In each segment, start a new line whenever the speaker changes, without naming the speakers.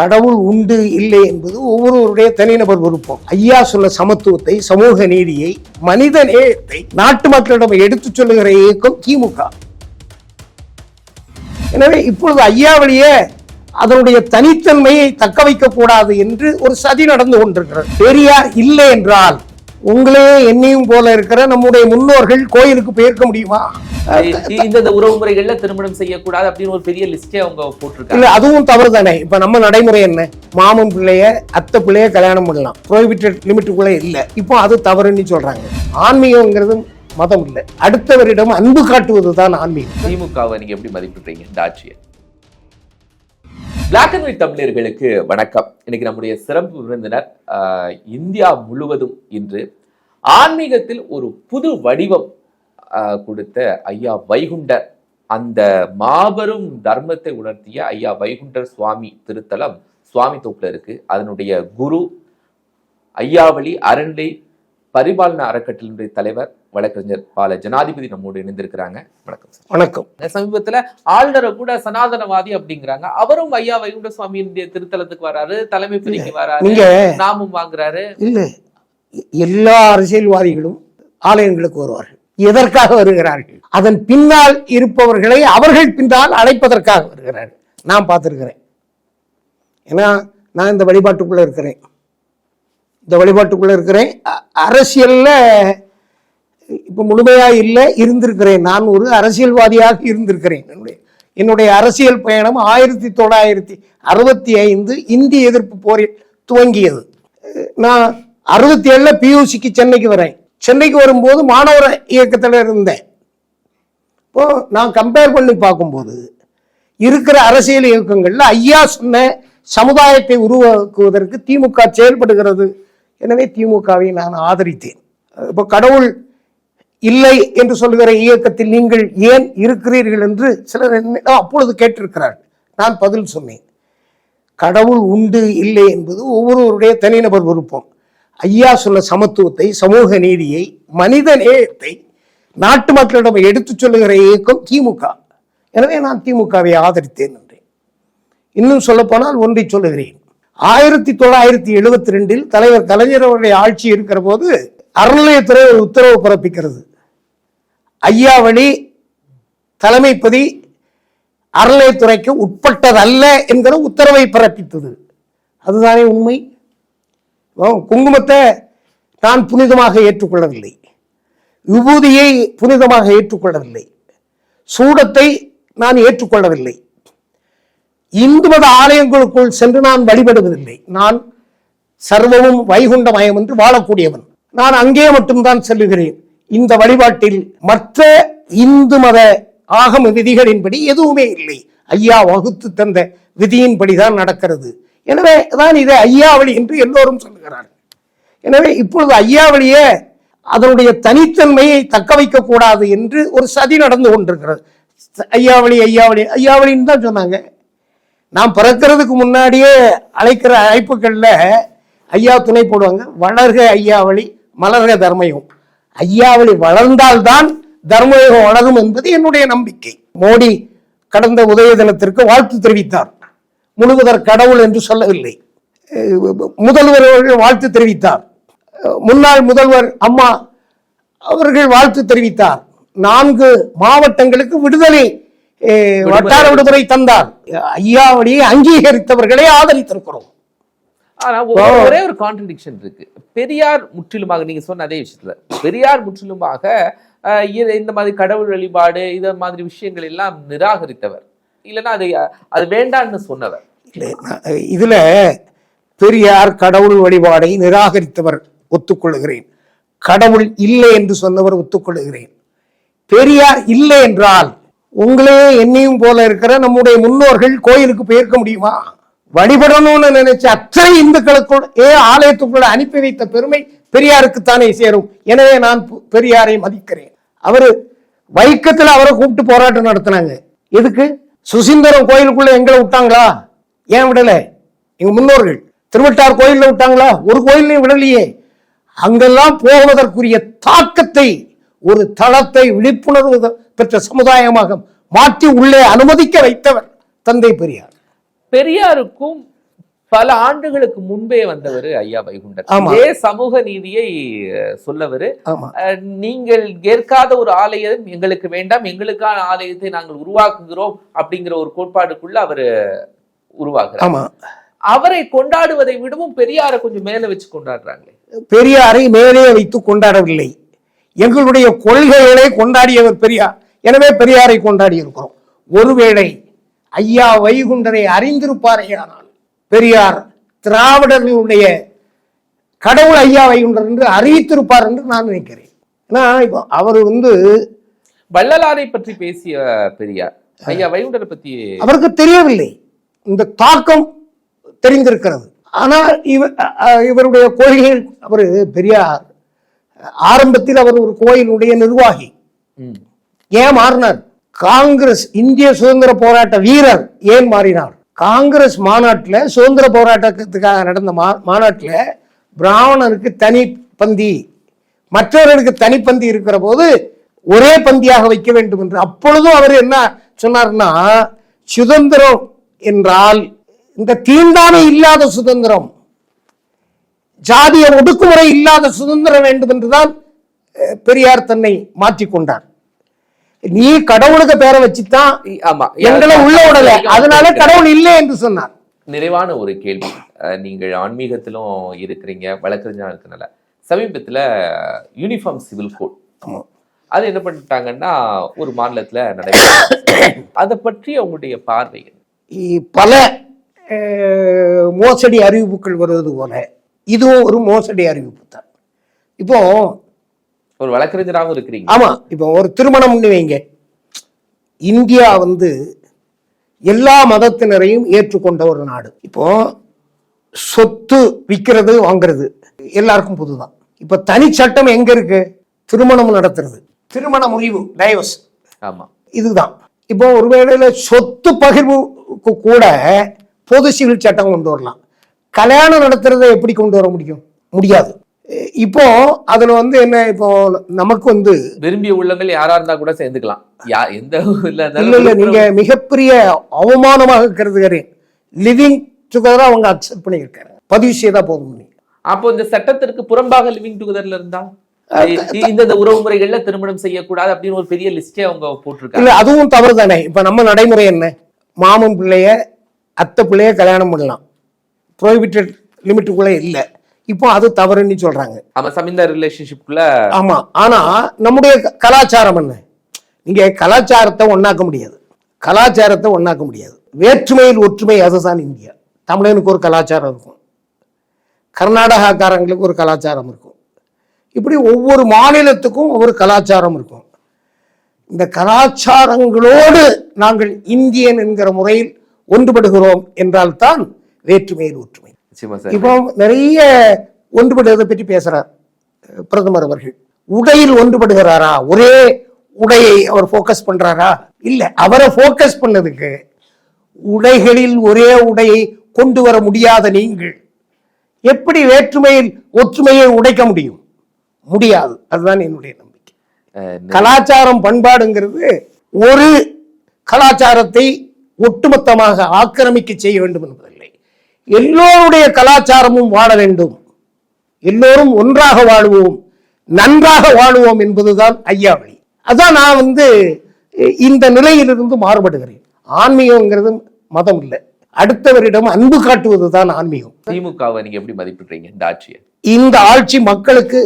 கடவுள் உண்டு இல்லை என்பது ஒவ்வொருவருடைய தனிநபர் விருப்பம். ஐயா சொன்ன சமத்துவத்தை சமூக நீதியை மனித நேயத்தை நாட்டு மக்களிடம் எடுத்துச் சொல்லுகிற இயக்கம் திமுக. எனவே இப்பொழுது ஐயாவளியே அதனுடைய தனித்தன்மையை தக்க வைக்க கூடாது என்று ஒரு சதி நடந்து கொண்டிருக்கிறது. பெரியார் இல்லை என்றால் உங்களே என்னையும் போல இருக்கிற நம்முடைய முன்னோர்கள் கோயிலுக்கு போயிருக்க முடியுமா?
இந்த உறவு முறைகள்ல திருமணம் செய்யக்கூடாது அப்படின்னு ஒரு பெரிய லிஸ்டே அவங்க போட்டிருக்காங்க.
இல்ல அதுவும் தவறு தானே இப்ப நம்ம நடைமுறை என்ன? மாமன் பிள்ளைய அத்தை பிள்ளைய கல்யாணம் பண்ணலாம். ப்ரோஹிபிட்டட் லிமிட்டுக்குள்ளே இல்ல. இப்போ அது தவறுன்னு சொல்றாங்க. ஆன்மீகம்ங்கிறது மதம் இல்லை. அடுத்தவரிடம் அன்பு காட்டுவது தான் ஆன்மீகம்.
திமுகவை நீங்க எப்படி மதிப்பிடுறீங்க? இந்த ஆட்சியை. பிளாக் அண்ட் ஒயிட் தமிழர்களுக்கு வணக்கம். இன்னைக்கு நம்முடைய சிறப்பு விருந்தினர் இந்தியா முழுவதும் இன்று ஆன்மீகத்தில் ஒரு புது வடிவம் கொடுத்த ஐயா வைகுண்டர். அந்த மாபெரும் தர்மத்தை உணர்த்திய ஐயா வைகுண்டர் சுவாமி திருத்தலம் சுவாமி தோப்புல இருக்கு. அதனுடைய குரு ஐயாவளி அறநிலை பரிபாலன அறக்கட்டளையினுடைய தலைவர் வழக்கறிஞர் பால ஜனாதிபதி நம்மோடு இணைந்திருக்கிறாங்க. வணக்கம் சார்.
வணக்கம்.
சமீபத்துல ஆளுநரை கூட சனாதனவாதி அப்படிங்கிறாங்க. அவரும் ஐயா வைகுண்ட சுவாமியினுடைய திருத்தலத்துக்கு வராரு தலைமை பணிக்கு வராரு நாமும் வாங்குறாரு.
இல்ல எல்லா அரசியல்வாதிகளும் ஆலயங்களுக்கு வருவார்கள். எதற்காக வருகிறார்கள்? அதன் பின்னால் இருப்பவர்களை அவர்கள் பின்னால் அழைப்பதற்காக வருகிறார்கள். நான் பார்த்துருக்கிறேன். ஏன்னா நான் இந்த வழிபாட்டுக்குள்ள இருக்கிறேன். இந்த வழிபாட்டுக்குள்ள இருக்கிறேன். அ- அரசியல்ல இப்போ முழுமையா இல்லை இருந்திருக்கிறேன். நான் ஒரு அரசியல்வாதியாக இருந்திருக்கிறேன். என்னுடைய என்னுடைய அரசியல் பயணம் ஆயிரத்தி தொள்ளாயிரத்தி அறுபத்தி ஐந்து இந்திய எதிர்ப்பு போரில் துவங்கியது. நான் அறுபத்தி ஏழில் பியூசிக்கு சென்னைக்கு வரேன். சென்னைக்கு வரும்போது மாணவர் இயக்கத்தில் இருந்தேன். இப்போ நான் கம்பேர் பண்ணி பார்க்கும்போது இருக்கிற அரசியல் இயக்கங்களில் ஐயா சொன்ன சமுதாயத்தை உருவாக்குவதற்கு திமுக செயல்படுகிறது. எனவே திமுகவை நான் ஆதரித்தேன். இப்போ கடவுள் இல்லை என்று சொல்லுகிற இயக்கத்தில் நீங்கள் ஏன் இருக்கிறீர்கள் என்று சிலர் அப்பொழுது கேட்டிருக்கிறார்கள். நான் பதில் சொன்னேன். கடவுள் உண்டு இல்லை என்பது ஒவ்வொருவருடைய தனிநபர் விருப்பம். ஐயா சொன்ன சமத்துவத்தை சமூக நீதியை மனித நேயத்தை நாட்டு மக்களிடம் எடுத்துச் சொல்லுகிற இயக்கம் திமுக. எனவே நான் திமுகவை ஆதரித்தேன் என்றேன் இன்னும் சொல்லப்போனால் ஒன்றை சொல்லுகிறேன். ஆயிரத்தி தொள்ளாயிரத்தி எழுபத்தி ரெண்டில் தலைவர் கலைஞர் அவருடைய ஆட்சி இருக்கிற போது அறநிலையத்துறை ஒரு உத்தரவு பிறப்பிக்கிறது. ஐயாவளி தலைமைப்பதி அறநிலையத்துறைக்கு உட்பட்டதல்ல என்கிற உத்தரவை பிறப்பித்தது. அதுதானே உண்மை? குங்குமத்தை நான் புனிதமாக ஏற்றுக்கொள்ளவில்லை. விபூதியை புனிதமாக ஏற்றுக்கொள்ளவில்லை. சூடத்தை நான் ஏற்றுக்கொள்ளவில்லை. இந்து மத ஆலயங்களுக்குள் சென்று நான் வழிபடுவதில்லை. நான் சர்வமும் வைகுண்டமயம் என்று வாழக்கூடியவன். நான் அங்கே மட்டும்தான் செல்லுகிறேன். இந்த வழிபாட்டில் மற்ற இந்து மத ஆகம விதிகளின்படி எதுவுமே இல்லை. ஐயா வகுத்து தந்த விதியின்படிதான் நடக்கிறது. எனவே தான் இதை ஐயாவளி என்று எல்லோரும் சொல்லுகிறார்கள். எனவே இப்பொழுது ஐயாவளியே அதனுடைய தனித்தன்மையை தக்க வைக்கக்கூடாது என்று ஒரு சதி நடந்து கொண்டிருக்கிறது. ஐயாவளி ஐயாவளி ஐயாவளின்னு தான் சொன்னாங்க. நாம் பிறக்கிறதுக்கு முன்னாடியே அழைக்கிற அழைப்புகளில் ஐயா துணை போடுவாங்க. வளர்க ஐயாவளி மலர்க தர்மயுகம். ஐயாவளி வளர்ந்தால்தான் தர்மயுகம் வளரும் என்பது என்னுடைய நம்பிக்கை. மோடி கடந்த உதய தினத்திற்கு வாழ்த்து தெரிவித்தார். முழுவதற் கடவுள் என்று சொல்லவில்லை. முதல்வர் அவர்கள் வாழ்த்து தெரிவித்தார். முன்னாள் முதல்வர் அம்மா அவர்கள் வாழ்த்து தெரிவித்தார். நான்கு மாவட்டங்களுக்கு விடுதலை வட்டார விடுமுறை தந்தார். ஐயாவளியை அங்கீகரித்தவர்களை ஆதரித்திருக்கிறோம்.
ஒரே ஒரு கான்ட்ரடிக்ஷன் இருக்கு. பெரியார் முற்றிலுமாக நீங்க சொன்ன அதே விஷயத்துல. பெரியார் முற்றிலுமாக இந்த மாதிரி கடவுள் வழிபாடு இந்த மாதிரி விஷயங்கள் எல்லாம் நிராகரித்தவர். இல்லைன்னா அது அது வேண்டான்னு சொன்னவர்.
இதுல பெரியார் கடவுள் வழிபாடை நிராகரித்தவர் ஒத்துக்கொள்கிறேன் கடவுள் இல்லை என்று சொன்னவர் ஒத்துக்கொள்கிறேன் பெரியார் இல்லை என்றால் உங்களே என்னையும் போல இருக்கிற நம்முடைய முன்னோர்கள் கோயிலுக்கு போயிருக்க முடியுமா? வழிபடணும்னு நினைச்ச அத்தனை இந்துக்களுக்குள் ஏ ஆலயத்துக்குள்ள அனுப்பி வைத்த பெருமை பெரியாருக்குத்தானே சேரும். எனவே நான் பு- பெரியாரை மதிக்கிறேன். அவரு வைக்கத்துல அவரை கூப்பிட்டு போராட்டம் நடத்தினாங்க. எதுக்கு? சுசீந்திரம் கோயிலுக்குள்ள எங்களை விட்டாங்களா? ஏன் விடல? எங்க முன்னோர்கள். திருவட்டார் கோயில்ல விட்டாங்களா? ஒரு கோயிலையும் விடலையே. அங்கெல்லாம் போவதற்குரிய தாக்கத்தை ஒரு தளத்தை விழிப்புணர்வு பெற்ற சமுதாயமாக மாற்றி உள்ளே அனுமதிக்க வைத்தவர் தந்தை பெரியார்.
பெரியாருக்கும் பல ஆண்டுகளுக்கு முன்பே வந்தவர் ஐயா வைகுண்டர். இதே சமூக நீதியை சொல்லவரு. நீங்கள் ஏற்காத ஒரு ஆலயம் எங்களுக்கு வேண்டாம் எங்களுக்கான ஆலயத்தை நாங்கள் உருவாக்குகிறோம் அப்படிங்கிற ஒரு கோட்பாடுக்குள்ள அவரு உருவாக்குறார்
ஆமா.
அவரை கொண்டாடுவதை விடவும் பெரியாரை கொஞ்சம் மேல வச்சு கொண்டாடுறாங்களே.
பெரியாரை மேலே வைத்து கொண்டாடவில்லை. எங்களுடைய கொள்கைகளை கொண்டாடியவர் பெரியார். எனவே பெரியாரை கொண்டாடி இருக்கிறோம் ஒருவேளை ஐயா வைகுண்டரை அறிந்திருப்பாரேயானால் பெரியார் திராவிடர்களுடைய கடவுள் ஐயா வைகுண்டர் என்று அறிவித்திருப்பார் என்று நான் நினைக்கிறேன். ஏன்னா இப்போ அவர் வந்து
வள்ளலாரை பற்றி பேசிய பெரியார் ஐயா வைகுண்டரை பத்தி
அவருக்கு தெரியவில்லை. இந்த தாக்கம் தெரிந்திருக்கிறது. ஆனால் இவர் இவருடைய கொள்கைகள் அவர் பெரியார் ஆரம்பத்தில் அவர் ஒரு கோயிலுடைய நிர்வாகி. ஏன் மாறினார்? காங்கிரஸ் இந்திய சுதந்திர போராட்ட வீரர் ஏன் மாறினார்? காங்கிரஸ் மாநாட்டுல சுதந்திர போராட்டத்துக்காக நடந்த மா மாநாட்டுல பிராமணனுக்கு தனி பந்தி மற்றவர்களுக்கு தனிப்பந்தி இருக்கிற போது ஒரே பந்தியாக வைக்க வேண்டும் என்று அப்பொழுதும் அவர் என்ன சொன்னார்னா சுதந்திரம் என்றால் இந்த தீண்டாமை இல்லாத சுதந்திரம் ஜாதிய ஒடுக்குமுறை இல்லாத சுதந்திரம் வேண்டும் என்றுதான் பெரியார் தன்னை மாற்றிக்கொண்டார் நீ கடவுளுக்கு பேரை வச்சுதான்
ஆமா.
எங்களை உள்ள விடல. அதனால கடவுள் இல்லை என்று சொன்னார்.
நிறைவான ஒரு கேள்வி. நீங்கள் ஆன்மீகத்திலும் இருக்கிறீங்க வழக்கறிஞரா இருக்கனால சமீபத்துல யூனிஃபார்ம் சிவில் கோட். அது என்ன பண்ணிட்டாங்கன்னா ஒரு மாநிலத்துல நடைபெறும் அதை பற்றி உங்களுடைய பார்வை
பல மோசடி அறிவிப்புகள் வருவது போல இதுவும் ஒரு மோசடி அறிவிப்பு தான். இப்போ
ஒரு வழக்கறிஞராகவும் இருக்கிறீங்க.
ஆமா இப்போ ஒரு திருமணம் வைங்க. இந்தியா வந்து எல்லா மதத்தினரையும் ஏற்றுக்கொண்ட ஒரு நாடு. இப்போ சொத்து விற்கிறது வாங்குறது எல்லாருக்கும் பொதுதான். இப்போ தனி சட்டம் எங்க இருக்கு? திருமணம் நடத்துறது. திருமண முறிவு டைவர்ஸ்
ஆமா.
இதுதான். இப்போ ஒருவேளையில சொத்து பகிர்வுக்கு கூட பொது சிவில் சட்டம் கொண்டு வரலாம். கல்யாணம் நடத்துறதை எப்படி கொண்டு வர முடியும்? முடியாது. இப்போ அதுல வந்து என்ன இப்போ நமக்கு வந்து
விரும்பிய உள்ளங்கள் யாரா இருந்தா கூட சேர்ந்துக்கலாம். யா எந்த இல்ல
இல்ல நீங்க மிகப்பெரிய அவமானமாக கருதுகிறேன். லிவிங் டுகெதரா அவங்க அக்செப்ட் பண்ணியிருக்காங்க. பதிவு செய்தா போதும்
அப்போ இந்த சட்டத்திற்கு புறம்பாக லிவிங் டுகெதர்ல இருந்தா? இந்த உறவு முறைகள்ல திருமணம் செய்யக்கூடாது அப்படின்னு ஒரு பெரிய லிஸ்டே அவங்க போட்டிருக்காங்க.
இல்ல அதுவும் தவறு தானே இப்ப நம்ம நடைமுறை என்ன? மாமன் பிள்ளைய அத்தை பிள்ளைய கல்யாணம் பண்ணலாம். ப்ரோஹிபிட்டட் லிமிட்டுக்குள்ளே இல்லை. இப்போ அது தவறுன்னு சொல்றாங்க.
ஆமா சமிந்த ரிலேஷன்ஷிப்குள்ள
ஆமா ஆனா நம்முடைய கலாச்சாரம் என்ன? நீங்க கலாச்சாரத்தை ஒண்ணாக்க முடியாது. கலாச்சாரத்தை ஒண்ணாக்க முடியாது. வேற்றுமையில் ஒற்றுமை அதுதான் இந்தியா தமிழனுக்கு ஒரு கலாச்சாரம் இருக்கும். கர்நாடகாக்காரங்களுக்கு ஒரு கலாச்சாரம் இருக்கும். இப்படி ஒவ்வொரு மாநிலத்துக்கும் ஒவ்வொரு கலாச்சாரம் இருக்கும். இந்த கலாச்சாரங்களோடு நாங்கள் இந்தியன் என்கிற முறையில் ஒன்றுபடுகிறோம் என்றால்தான் வேற்றுமையில் ஒற்றுமை. இப்போ நிறைய ஒன்றுபடுவதை பற்றி பேசுறார் அஹ் பிரதமர் அவர்கள். உடையில் ஒன்றுபடுகிறாரா? ஒரே உடையை அவர் ஃபோக்கஸ் பண்றாரா? இல்ல அவரை ஃபோக்கஸ் பண்ணதுக்கு உடைகளில் ஒரே உடையை கொண்டு வர முடியாத நீங்கள் எப்படி வேற்றுமையில் ஒற்றுமையை உடைக்க முடியும்? முடியாது. அதுதான் என்னுடைய நம்பிக்கை. கலாச்சாரம் பண்பாடுங்கிறது ஒரு கலாச்சாரத்தை ஒட்டுமொத்தமாக ஆக்கிரமிக்க செய்ய வேண்டும் என்பதில்லை. எல்லோருடைய கலாச்சாரமும் வாழ வேண்டும். எல்லோரும் ஒன்றாக வாழுவோம் நன்றாக வாழுவோம் என்பதுதான் ஐயா வழி. அதான் நான் வந்து இந்த நிலையிலிருந்து மாறுபடுகிறேன். ஆன்மீகங்கிறது மதம் இல்லை. அடுத்தவரிடம் அன்பு காட்டுவது தான் ஆன்மீகம்.
திமுகவை நீங்க எப்படி மதிப்பிடுறீங்க? இந்த ஆட்சியை.
இந்த ஆட்சி மக்களுக்கு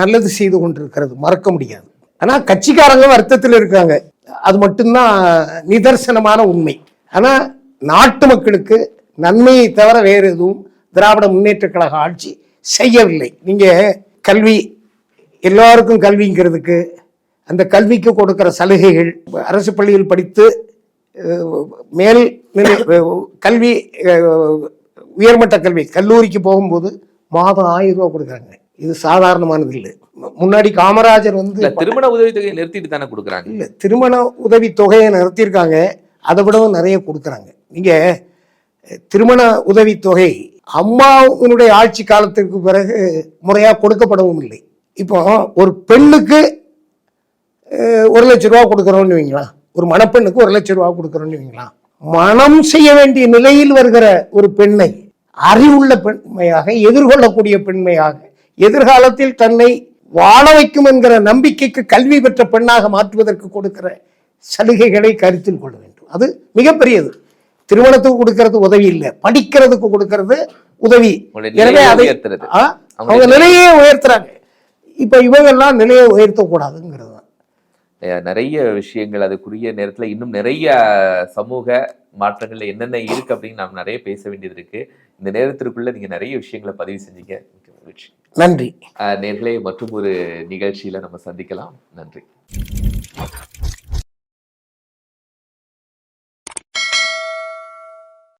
நல்லது செய்து கொண்டிருக்கிறது மறக்க முடியாது. ஆனால் கட்சிக்காரங்க வருத்தத்தில் இருக்காங்க. அது மட்டும்தான் நிதர்சனமான உண்மை. ஆனால் நாட்டு மக்களுக்கு நன்மையை தவிர வேறு எதுவும் திராவிட முன்னேற்ற கழக ஆட்சி செய்யவில்லை. நீங்கள் கல்வி எல்லாருக்கும் கல்விங்கிறதுக்கு அந்த கல்விக்கு கொடுக்குற சலுகைகள் அரசு பள்ளியில் படித்து மேல் கல்வி உயர்மட்ட கல்வி கல்லூரிக்கு போகும்போது மாதம் ஆயிரம் ரூபா கொடுக்குறாங்க. இது சாதாரணமானது இல்லை முன்னாடி காமராஜர் வந்து
திருமண உதவித்தொகையை நிறுத்திட்டு தானே கொடுக்குறாங்க?
இல்ல திருமண உதவி தொகையை நிறுத்தியிருக்காங்க. அதை விடவும் நிறைய கொடுக்குறாங்க. நீங்க அஹ், திருமண உதவி தொகை அம்மாவினுடைய ஆட்சி காலத்திற்கு பிறகு முறையா கொடுக்கப்படவும் இல்லை. இப்போ ஒரு பெண்ணுக்கு ஒரு லட்ச ரூபா கொடுக்குறோம்னு வைங்களா? ஒரு மணப்பெண்ணுக்கு ஒரு லட்ச ரூபா கொடுக்குறோம்னு வைங்களா? மனம் செய்ய வேண்டிய நிலையில் வருகிற ஒரு பெண்ணை அறிவுள்ள பெண்மையாக எதிர்கொள்ளக்கூடிய பெண்மையாக எதிர்காலத்தில் தன்னை வாழ வைக்கும் என்கிற நம்பிக்கைக்கு கல்வி பெற்ற பெண்ணாக மாற்றுவதற்கு கொடுக்கிற சலுகைகளை கருத்தில் கொள்ள வேண்டும். அது மிகப்பெரியது. திருமணத்துக்கு கொடுக்கிறது உதவி இல்லை. படிக்கிறதுக்கு கொடுக்கிறது உதவி. எனவே அதை? அவங்க நிலையே உயர்த்துறாங்க. இப்ப இவங்கெல்லாம் நிலையை உயர்த்தக்கூடாதுங்கிறது தான்.
நிறைய விஷயங்கள் அதுக்குரிய நேரத்துல இன்னும் நிறைய சமூக மாற்றங்கள்ல என்னென்ன இருக்கு அப்படின்னு நாம் நிறைய பேச வேண்டியது இருக்கு. இந்த நேரத்திற்குள்ள நீங்க நிறைய விஷயங்களை பதிவு செஞ்சீங்க. மிக்க மகிழ்ச்சி.
நன்றி.
அஹ் நேர்களே மற்றும் ஒரு நிகழ்ச்சியில நம்ம சந்திக்கலாம். நன்றி.